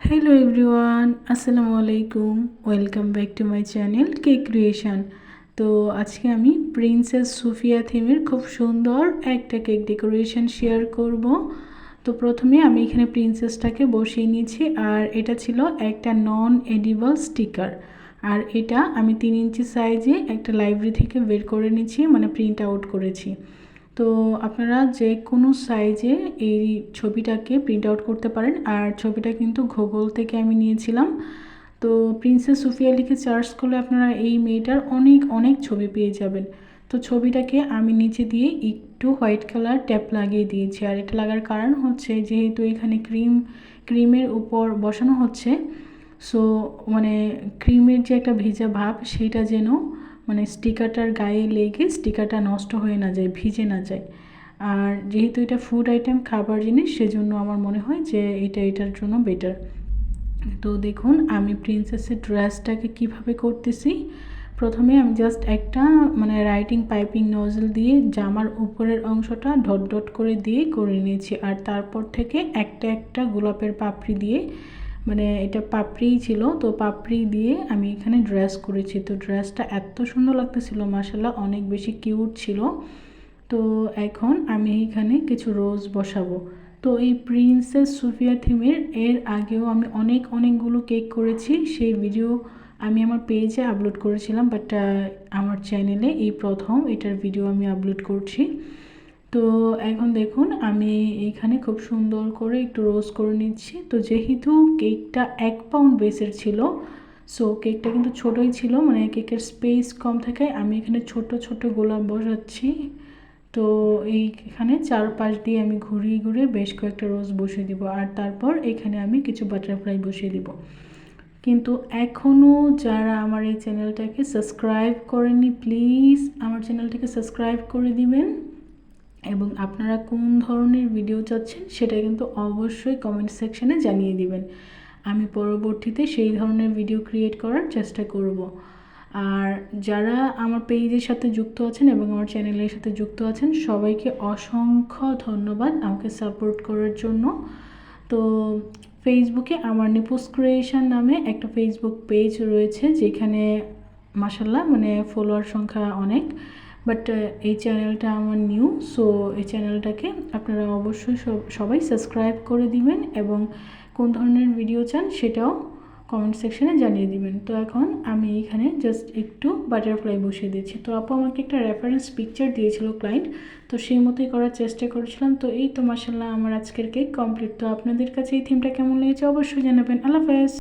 Hello everyone আসসালামু আলাইকুম welcome back to my channel Cake Creation তো আজকে আমি প্রিন্সেস সুফিয়া থিমের খুব সুন্দর একটা কেক ডেকোরেশন শেয়ার করব। তো প্রথমে আমি এখানে প্রিন্সেসটাকে বসিয়ে নিয়েছি, আর এটা ছিল একটা নন এডিবল স্টিকার আর এটা আমি তিন ইঞ্চি সাইজে একটা লাইব্রেরি থেকে বের করে নিয়েছি মানে প্রিন্ট আউট করেছি। তো আপনারা যে কোনো সাইজে এই ছবিটাকে প্রিন্ট আউট করতে পারেন। আর ছবিটা কিন্তু গুগল থেকে আমি নিয়েছিলাম। তো প্রিন্সেস সুফিয়া লিখে চার্জ করলে আপনারা এই মেয়েটার অনেক অনেক ছবি পেয়ে যাবেন। তো ছবিটাকে আমি নিচে দিয়ে একটু হোয়াইট কালার ট্যাপ লাগিয়ে দিয়েছি। আর এটা লাগার কারণ হচ্ছে যেহেতু এখানে ক্রিম ক্রিমের উপর বসানো হচ্ছে সো মানে ক্রিমের যে একটা ভেজা ভাব, সেটা যেন মানে স্টিকারটার গায়ে লেগে স্টিকারটা নষ্ট হয়ে না যায়, ভিজে না যায়। আর যেহেতু এটা ফুড আইটেম খাবার জিনিস, সেজন্য আমার মনে হয় যে এটা, এটার জন্য বেটার তো দেখুন, আমি প্রিন্সেসের ড্রেসটাকে কীভাবে করতেছি। প্রথমে আমি জাস্ট একটা মানে রাইটিং পাইপিং নজল দিয়ে জামার উপরের অংশটা ডট ডট করে দিয়ে করে নিয়েছি। আর তারপর থেকে একটা একটা গোলাপের পাপড়ি দিয়ে মানে এটা পাপড়িই ছিল, তো পাপড়ি দিয়ে আমি এখানে ড্রেস করেছি। তো ড্রেসটা এত সুন্দর লাগতেছিল মাসাল্লাহ অনেক বেশি কিউট ছিল। তো এখন আমি এখানে কিছু রোজ বসাবো। তো এই প্রিন্সেস সুফিয়া থিমের এর আগেও আমি অনেক অনেকগুলো কেক করেছি। সেই ভিডিও আমি আমার পেজে আপলোড করেছিলাম বাট আমার চ্যানেলে এই প্রথম এটার ভিডিও আমি আপলোড করছি। তো এখন দেখুন, আমি এখানে খুব সুন্দর করে একটু রোস্ট করে নিচ্ছি। তো যেহেতু কেকটা এক পাউন্ড বেসের ছিল সো কেকটা কিন্তু ছোটোই ছিল মানে কেকের স্পেস কম থাকে। আমি এখানে ছোট ছোট গোলাপ বসাচ্ছি। তো এইখানে চারপাশ দিয়ে আমি ঘুরিয়ে ঘুরিয়ে বেশ কয়েকটা রোজ বসিয়ে দিব। আর তারপর এখানে আমি কিছু বাটারফ্লাই বসিয়ে দিব। কিন্তু এখনও যারা আমার এই চ্যানেলটাকে সাবস্ক্রাইব করেনি প্লিজ আমার চ্যানেলটাকে সাবস্ক্রাইব করে দিবেন। এবং আপনারা কোন ধরনের ভিডিও চাচ্ছেন সেটা কিন্তু অবশ্যই কমেন্ট সেকশানে জানিয়ে দিবেন। আমি পরবর্তীতে সেই ধরনের ভিডিও ক্রিয়েট করার চেষ্টা করব। আর যারা আমার পেজের সাথে যুক্ত আছেন এবং আমার চ্যানেলের সাথে যুক্ত আছেন, সবাইকে অসংখ্য ধন্যবাদ আমাকে সাপোর্ট করার জন্য। তো ফেসবুকে আমার নিপোস ক্রিয়েশন নামে একটা ফেসবুক পেজ রয়েছে, যেখানে মাসাল্লাহ মানে ফলোয়ার সংখ্যা অনেক। বাট এই চ্যানেলটা আমার নিউ সো এই চ্যানেলটাকে আপনারা অবশ্যই সবাই সাবস্ক্রাইব করে দিবেন এবং কোন ধরনের ভিডিও চান সেটাও কমেন্ট সেকশানে জানিয়ে দিবেন। তো এখন আমি এখানে জাস্ট একটু বাটারফ্লাই বসিয়ে দিয়েছি তো আপু আমাকে একটা রেফারেন্স পিকচার দিয়েছিল ক্লায়েন্ট তো সেই মতোই করার চেষ্টা করেছিলাম। তো এই তো মাসাল্লাহ আমার আজকের কেক কমপ্লিট তো আপনাদের কাছে এই থিমটা কেমন লেগেছে অবশ্যই জানাবেন। আল্লাহ হাফেজ।